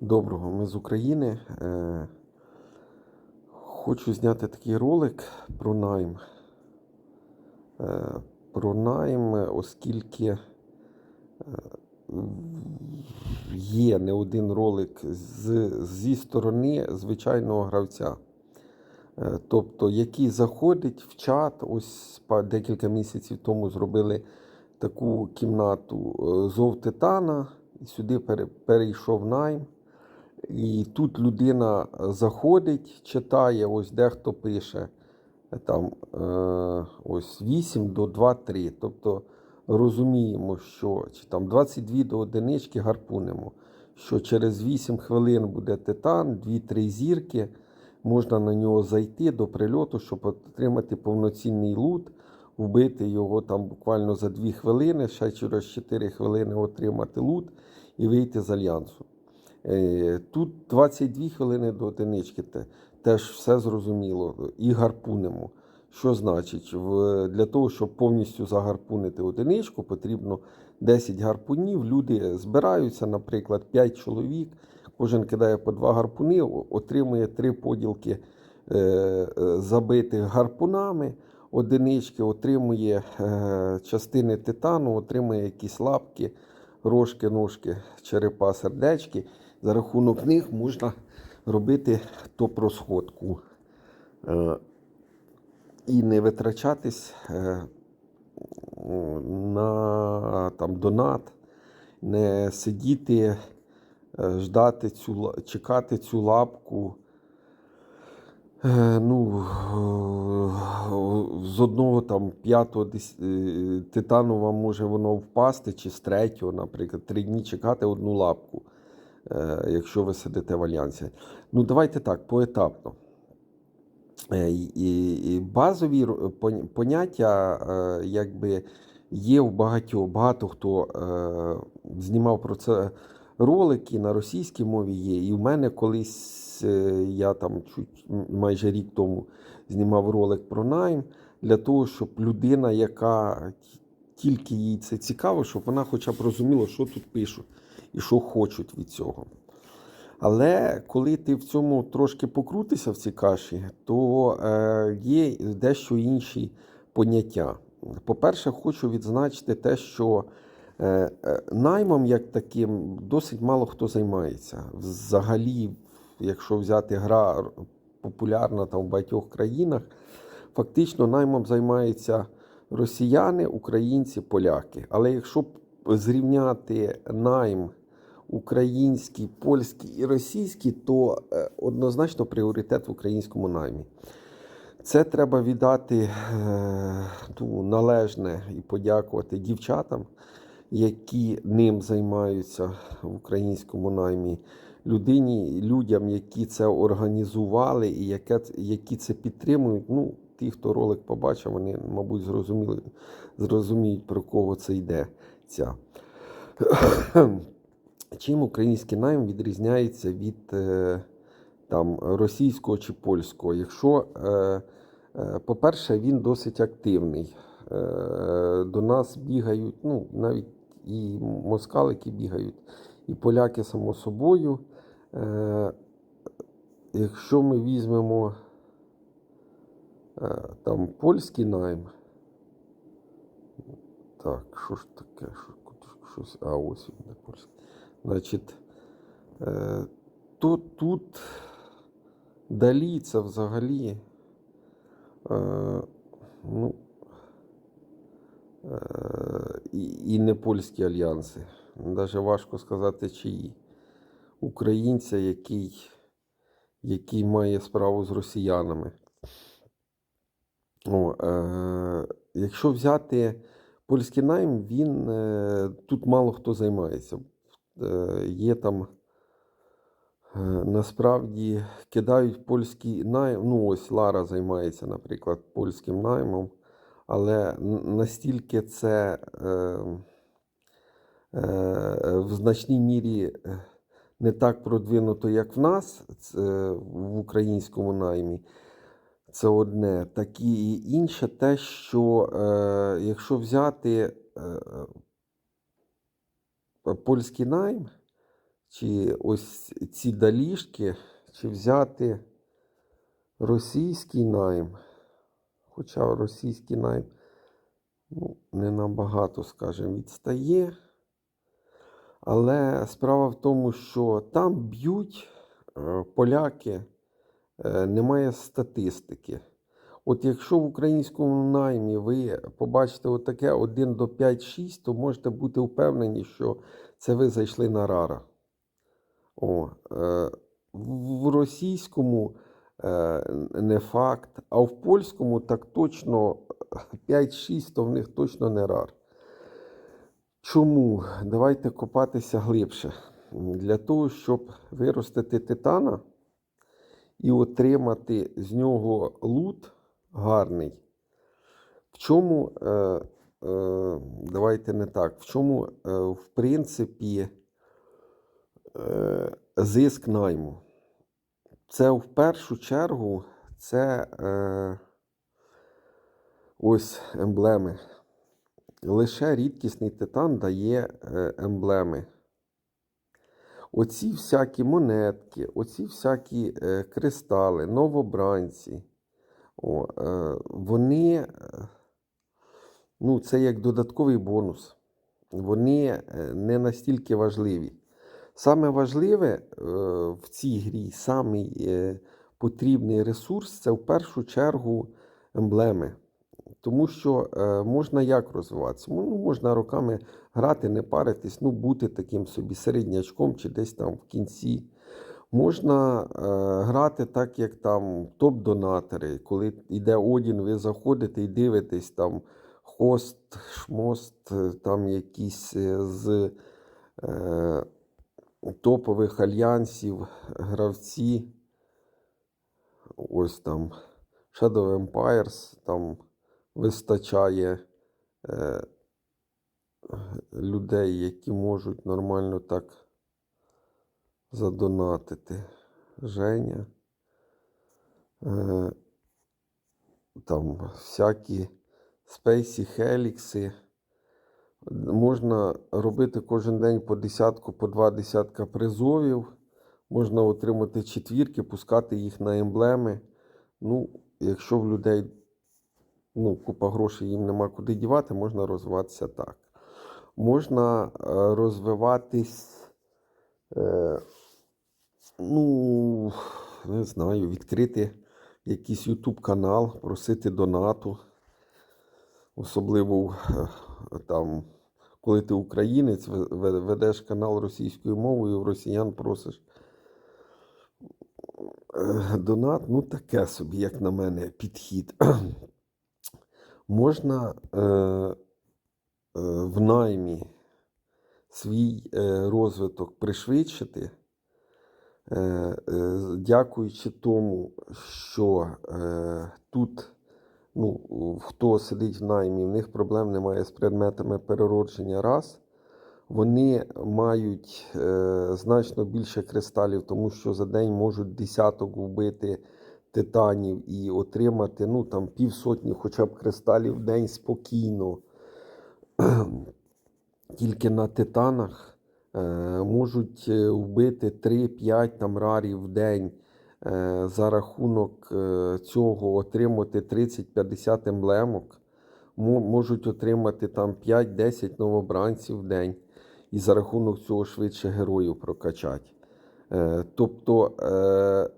Доброго, ми з України. Е, Хочу зняти такий ролик про найм. Е, Про найм, оскільки е, є не один ролик з, зі сторони звичайного гравця. Тобто, який заходить в чат, ось декілька місяців тому зробили таку кімнату зов Титана, і сюди перейшов найм. І тут людина заходить, читає, ось дехто пише е, там е, ось 8 до 2-3. Тобто розуміємо, що чи там 22 до одинички гарпунимо, що через 8 хвилин буде титан, 2-3 зірки. Можна на нього зайти до прильоту, щоб отримати повноцінний лут, вбити його там буквально за 2 хвилини, ще через 4 хвилини отримати лут і вийти з альянсу. Е, Тут 22 хвилини до одинички, теж все зрозуміло. І гарпунимо. Що значить? Для того, щоб повністю загарпунити одиничку, потрібно 10 гарпунів. Люди збираються, наприклад, 5 чоловік. Кожен кидає по 2 гарпуни, отримує 3 поділки е, е, забитих гарпунами. Одинички отримує частини титану, отримує якісь лапки, рожки, ножки, черепа, сердечки. За рахунок них можна робити топ-розходку е, і не витрачатись е, на там, донат, не сидіти, е, ждати цю, чекати цю лапку. Ну, з одного там п'ятого вам може воно впасти, чи з третього, наприклад, три дні чекати одну лапку, якщо ви сидите в альянсі. Ну, давайте так, поетапно. Е, і- Базові поняття е, якби є у багатьох. Багато хто е, знімав про це ролики на російській мові є. І в мене колись е, я там чуть майже рік тому знімав ролик про найм для того, щоб людина, яка тільки їй це цікаво, щоб вона хоча б розуміла, що тут пишуть і що хочуть від цього. Але коли ти в цьому трошки покрутишся в цій каші, то е, є дещо інші поняття. По-перше, хочу відзначити те, що е, е, наймом як таким досить мало хто займається. Взагалі, якщо взяти гра популярна там в багатьох країнах, фактично наймом займаються росіяни, українці, поляки. Але якщо зрівняти найм український, польський і російський, то е, однозначно пріоритет в українському наймі. Це треба віддати ну, належне і подякувати дівчатам, які ним займаються в українському наймі, людині, людям, які це організували і яке, які це підтримують. Ну, ті, хто ролик побачив, вони, мабуть, зрозуміли, зрозуміють, про кого це йдеться. Чим український найм відрізняється від е, там, російського чи польського? Якщо, е, е, по-перше, він досить активний. До нас бігають, ну, навіть і москалики бігають, і поляки, само собою. Якщо ми візьмемо там польський найм, так, що ж таке? Щось, а ось він де польський. Значить, е, то тут далі це взагалі е, ну, е, і, не польські альянси. Навіть важко сказати, чиї. Українця, який, який має справу з росіянами. О, е, якщо взяти польський найм, він е, тут мало хто займається. Е, є там е, насправді кидають польський найм. Ну, ось Лара займається, наприклад, польським наймом, але настільки це в значній мірі не так продвинуто, як в нас в українському наймі. Це одне. Так і інше те, що е, якщо взяти е, польський найм, чи ось ці доліжки, чи взяти російський найм. Хоча російський найм ну, не набагато, скажімо, відстає. Але справа в тому, що там б'ють е, поляки, е, немає статистики. От якщо в українському наймі ви побачите отаке 1 до 5-6, то можете бути впевнені, що це ви зайшли на рара. О, е, в російському е, не факт, а в польському так точно 5-6, то в них точно не рар. Чому? Давайте копатися глибше. Для того, щоб виростити титана і отримати з нього лут гарний. В чому, е, е, давайте не так, в чому, е, в принципі, е, зиск найму? Це в першу чергу це е, ось емблеми. Лише рідкісний титан дає е, емблеми. Оці всякі монетки, оці всякі е, кристали, новобранці, о, е, вони, е, ну, це як додатковий бонус. Вони не настільки важливі. Саме важливе в цій грі, самий потрібний ресурс це в першу чергу емблеми. Тому що е, можна як розвиватися? Ну, можна роками грати, не паритись, ну, бути таким собі середнячком чи десь там в кінці. Можна е, грати так, як там топ-донатори. Коли йде Одін, ви заходите і дивитесь там хост, шмост, е, там якісь е, з е, топових альянсів гравці. Ось там Shadow Empires, там вистачає е, людей, які можуть нормально так задонатити. Женя. Е, там всякі спейсі, хелікси. Можна робити кожен день по десятку, по два десятка призовів. Можна отримати четвірки, пускати їх на емблеми. Ну, якщо в людей ну, купа грошей їм нема куди дівати, можна розвиватися так. Можна е, розвиватись, е, ну, не знаю, відкрити якийсь YouTube канал, просити донату. Особливо е, там, коли ти українець, ве- ве- ведеш канал російською мовою, в росіян просиш донат, ну таке собі, як на мене, підхід. Можна е, е, в наймі свій е, розвиток пришвидшити, е, е, дякуючи тому, що е, тут, ну, хто сидить в наймі, в них проблем немає з предметами переродження раз. Вони мають е, значно більше кристалів, тому що за день можуть десяток вбити титанів і отримати ну, там, півсотні хоча б кристалів в день спокійно. Тільки на титанах е, можуть е, вбити 3-5 там, рарів в день. Е, за рахунок е, цього отримати 30-50 емблемок. Можуть отримати там 5-10 новобранців в день. І за рахунок цього швидше героїв прокачати. Е, тобто, е,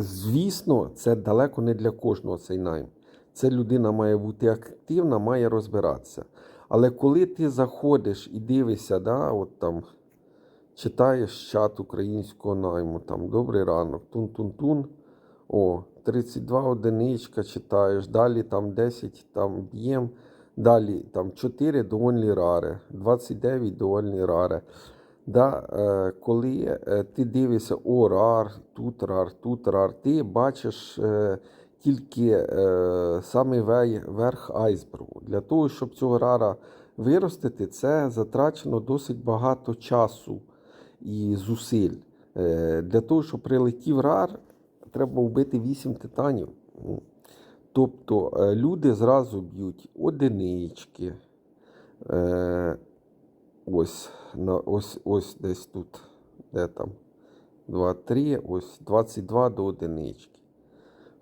звісно, це далеко не для кожного цей найм. Це людина має бути активна, має розбиратися. Але коли ти заходиш і дивишся, да, от там, читаєш чат українського найму, там добрий ранок, тун-тун-тун, о, 32 одиничка читаєш, далі там 10 там б'єм, далі там 4 довольні рари, 29 довольні рари. Да, е, коли е, ти дивишся, о, рар, тут рар, тут рар, ти бачиш е, тільки самий верх айсбергу. Для того, щоб цього рара виростити, це затрачено досить багато часу і зусиль. Для того, щоб прилетів рар, треба вбити 8 титанів. Тобто люди зразу б'ють одинички. Ось, на, ось, ось десь тут Де там? 2, 3, ось 22 до одинички.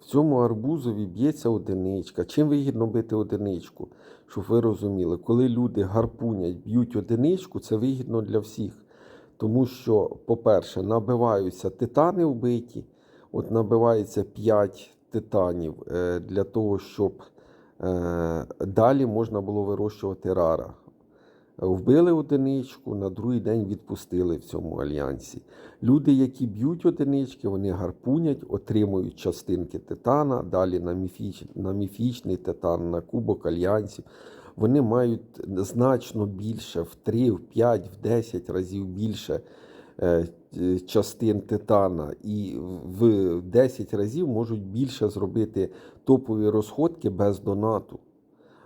В цьому арбузові б'ється одиничка. Чим вигідно бити одиничку? Щоб ви розуміли, коли люди гарпунять, б'ють одиничку, це вигідно для всіх. Тому що, по-перше, набиваються титани вбиті, от набивається 5 титанів е, для того, щоб е, далі можна було вирощувати рара. Вбили одиничку, на другий день відпустили в цьому альянсі. Люди, які б'ють одинички, вони гарпунять, отримують частинки титана, далі на, міфіч, на міфічний титан, на кубок альянсів. Вони мають значно більше, в 3, в 5, в 10 разів більше е, частин титана, і в 10 разів можуть більше зробити топові розходки без донату.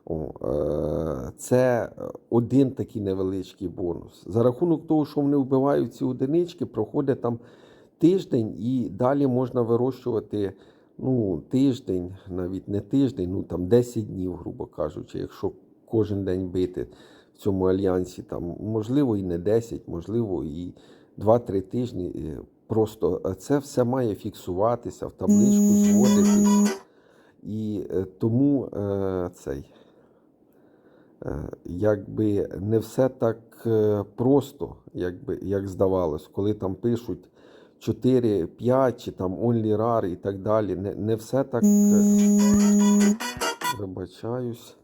О, е, Це один такий невеличкий бонус. За рахунок того, що вони вбивають ці одинички, проходить там тиждень, і далі можна вирощувати ну, тиждень, навіть не тиждень, ну там 10 днів, грубо кажучи, якщо кожен день бити в цьому альянсі, там можливо і не 10, можливо, і 2-3 тижні. Е, Просто це все має фіксуватися, в табличку зводитись. І е, тому е, цей. Е, якби не все так е, просто, якби, як здавалось, коли там пишуть 4, 5 чи там only rare і так далі. Не, не все так е, вибачаюсь.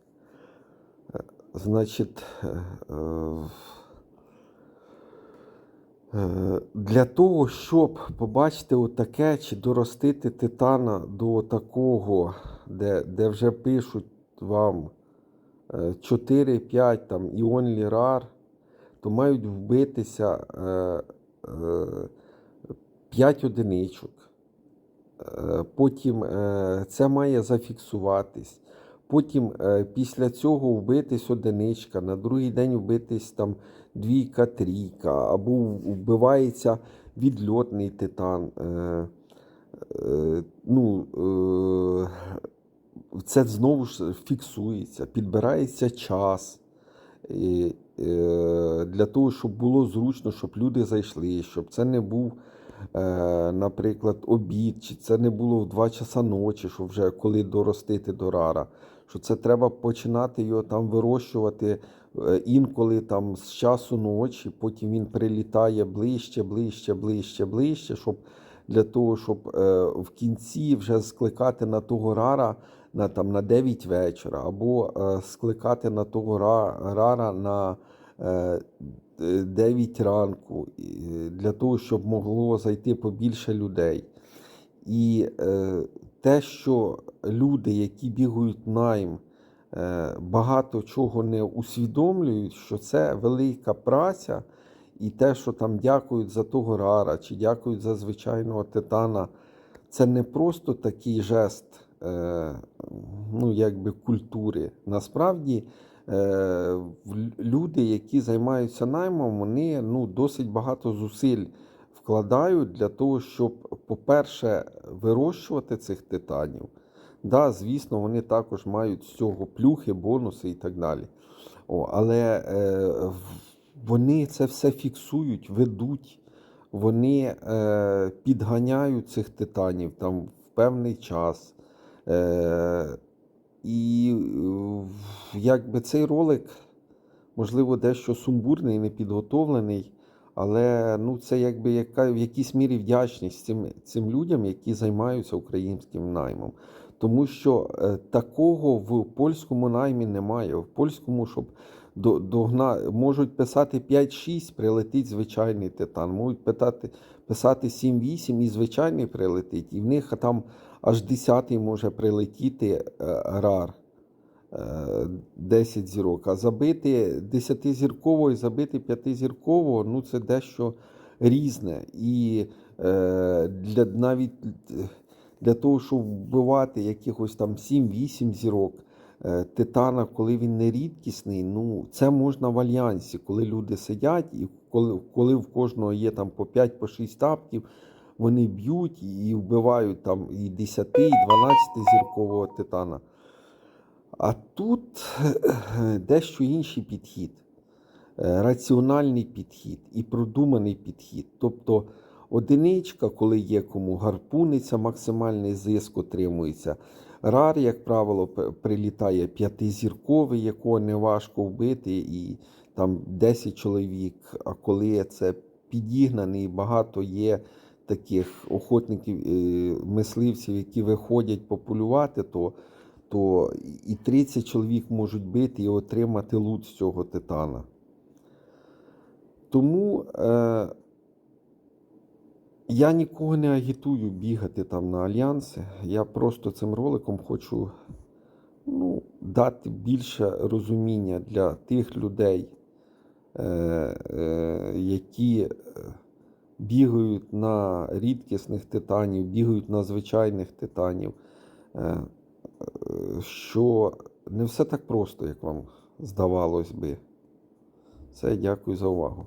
Значить, Для того, щоб побачити отаке чи доростити титана до такого, де, де вже пишуть вам 4-5 там і only rare, то мають вбитися е, е, 5 одиничок. Е, Потім е, це має зафіксуватись. Потім е, після цього вбитись одиничка, на другий день вбитись там двійка, трійка, або вбивається відльотний титан. Е, е, ну, е, це знову ж фіксується, підбирається час. Е, для того, щоб було зручно, щоб люди зайшли, щоб це не був, е, наприклад, обід, чи це не було в 2 часа ночі, що вже коли доростити до рара. Що це треба починати його там вирощувати е, інколи там з часу ночі, потім він прилітає ближче, ближче, ближче, ближче, щоб для того, щоб в кінці вже скликати на того рара на, там, на 9 вечора, або е, скликати на того ра- рара на е, 9 ранку, е, для того, щоб могло зайти побільше людей. І е, те, що люди, які бігають найм, багато чого не усвідомлюють, що це велика праця, і те, що там дякують за того рара, чи дякують за звичайного титана, це не просто такий жест ну, якби культури. Насправді е, люди, які займаються наймом, вони ну, досить багато зусиль вкладають для того, щоб, по-перше, вирощувати цих титанів. Да, звісно, вони також мають з цього плюхи, бонуси і так далі. О, але е, вони це все фіксують, ведуть, вони е, підганяють цих титанів там в певний час. Е, і е, якби цей ролик, можливо, дещо сумбурний, непідготовлений, але ну, це якби яка, в якійсь мірі вдячність цим, цим людям, які займаються українським наймом. Тому що е, такого в польському наймі немає. В польському, щоб до, догна, можуть писати 5-6, прилетить звичайний титан, можуть питати, писати 7-8 і звичайний прилетить. І в них там аж 10 може прилетіти е, рар. е, 10 зірок, а забити 10-зіркового і забити 5-зіркового, ну це дещо різне. І е, для, навіть для того, щоб вбивати якихось там 7-8 зірок, е, титана, коли він не рідкісний, ну це можна в альянсі, коли люди сидять, і коли, коли в кожного є там по 5 по 6 тапків, вони б'ють і вбивають там і 10, і 12 зіркового титана. А тут дещо інший підхід. е, раціональний підхід і продуманий підхід. Тобто одиничка, коли є кому гарпуниться, максимальний зиск отримується. Рар, як правило, прилітає п'ятизірковий, якого не важко вбити, і там 10 чоловік. А коли це підігнаний, багато є таких охотників, е, мисливців, які виходять пополювати, то, то і 30 чоловік можуть бити і отримати лут з цього титана. Тому е, я нікого не агітую бігати там на альянси. Я просто цим роликом хочу ну, дати більше розуміння для тих людей, е, е, які е, бігають на рідкісних титанів, бігають на звичайних титанів, е, е, що не все так просто, як вам здавалось би. Все, дякую за увагу.